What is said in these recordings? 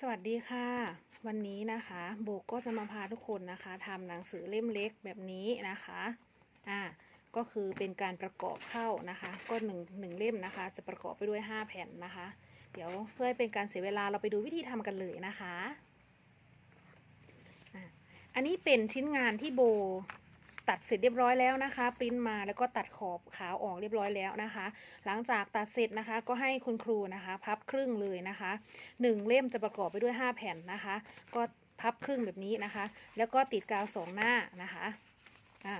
สวัสดีค่ะ วันนี้นะคะโบก็จะมาพาทุกคนนะคะทำหนังสือเล่มเล็กแบบนี้นะคะอ่าก็คือเป็นการประกอบเข้านะคะก็หนึ่งหนึ่งเล่มนะคะ จะประกอบไปด้วย 5 แผ่นนะคะ เดี๋ยวเพื่อให้เป็นการเสียเวลาเราไปดูวิธีทำกันเลยนะคะอะอันนี้เป็นชิ้นงานที่โบ ตัดเสร็จเรียบร้อยแล้วนะคะปริ้นมาแล้วก็ตัดขอบขาวออกเรียบร้อยแล้วนะคะ หลังจากตัดเสร็จนะคะก็ให้คุณครูนะคะ พับครึ่งเลยนะคะหนึ่งเล่มจะประกอบไปด้วย 5 แผ่นนะคะ ก็พับครึ่งแบบนี้นะคะ แล้วก็ติดกาวสองหน้านะคะอะ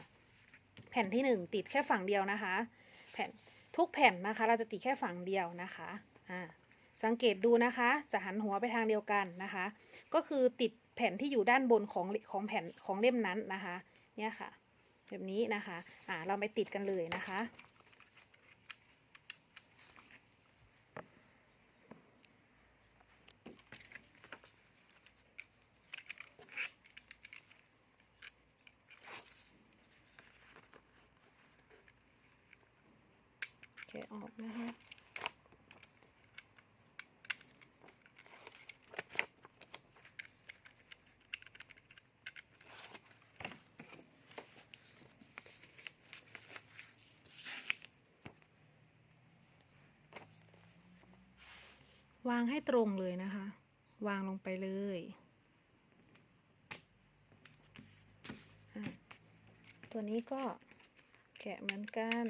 แผ่นที่ 1 ติดแค่ฝั่งเดียวนะคะ แผ่นทุกแผ่นนะคะ เราจะติดแค่ฝั่งเดียวนะคะอ่าสังเกตดูนะคะ จะหันหัวไปทางเดียวกันนะคะ ก็คือติดแผ่นที่อยู่ด้านบนของของแผ่นของเล่มนั้นนะคะ เนี่ยค่ะ แบบนี้นะคะอ่าเราไปติดกันเลยนะคะ แกะออกนะคะ วางให้ตรงเลยนะคะ วางลงไปเลย ตัวนี้ก็แกะเหมือนกัน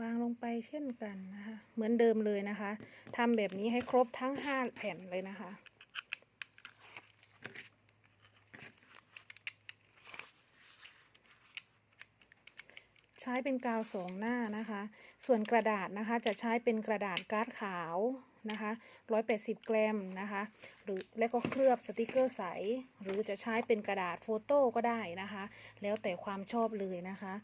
วางลงไปเช่นกันนะคะ เหมือนเดิมเลยนะคะทำแบบนี้ให้ครบทั้ง 5 แผ่นเลยนะคะใช้เป็นกาวสองหน้านะคะ ส่วนกระดาษนะคะจะใช้เป็นกระดาษการ์ดขาวนะคะ180 กรัมนะคะ หรือแล้วก็เคลือบสติกเกอร์ใส หรือจะใช้เป็นกระดาษโฟโต้ก็ได้นะคะ แล้วแต่ความชอบเลยนะคะ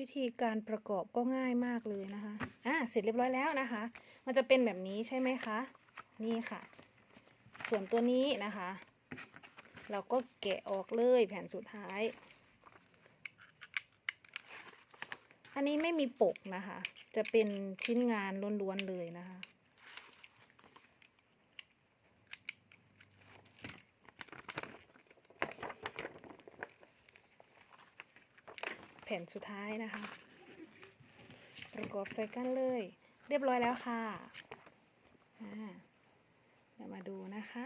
วิธีการประกอบก็ง่ายมากเลยนะคะอะเสร็จเรียบร้อยแล้วนะคะ มันจะเป็นแบบนี้ใช่ไหมคะ นี่ค่ะ ส่วนตัวนี้นะคะ เราก็แกะออกเลยแผ่นสุดท้าย อันนี้ไม่มีปกนะคะ จะเป็นชิ้นงานล้วนๆเลยนะคะ ผ่นสุดท้ายนะคะ ประกอบใส่กันเลย เรียบร้อยแล้วค่ะอ่าเดี๋ยวมาดูนะคะ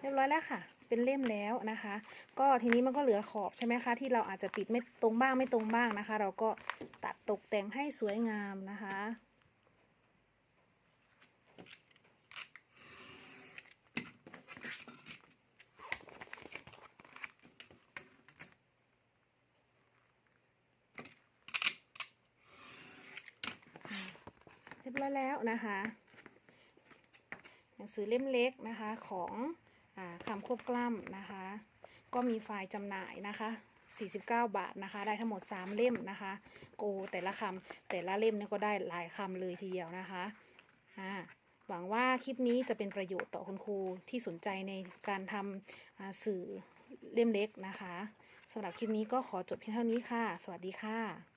เรียบร้อยแล้วค่ะ เป็นเล่มแล้วนะคะ ก็ทีนี้มันก็เหลือขอบใช่ไหมคะ ที่เราอาจจะติดไม่ตรงบ้างไม่ตรงบ้างนะคะ เราก็ตัดตกแต่งให้สวยงามนะคะ เรียบร้อยแล้วนะคะหนังสือเล่มเล็กนะคะของอคำควบกล้ำนะคะ ก็มีไฟล์จำหน่ายนะคะ49 บาทนะคะ ได้ทั้งหมด 3 เล่มนะคะ โกแต่ละคำแต่ละเล่มนี่ก็ได้หลายคำเลยทีเดียวนะคะอ่าหวังว่าคลิปนี้จะเป็นประโยชน์ต่อคุณครูที่สนใจในการทำสื่อเล่มเล็กนะคะสำหรับคลิปนี้ก็ขอจบเพียงเท่านี้ค่ะ สวัสดีค่ะ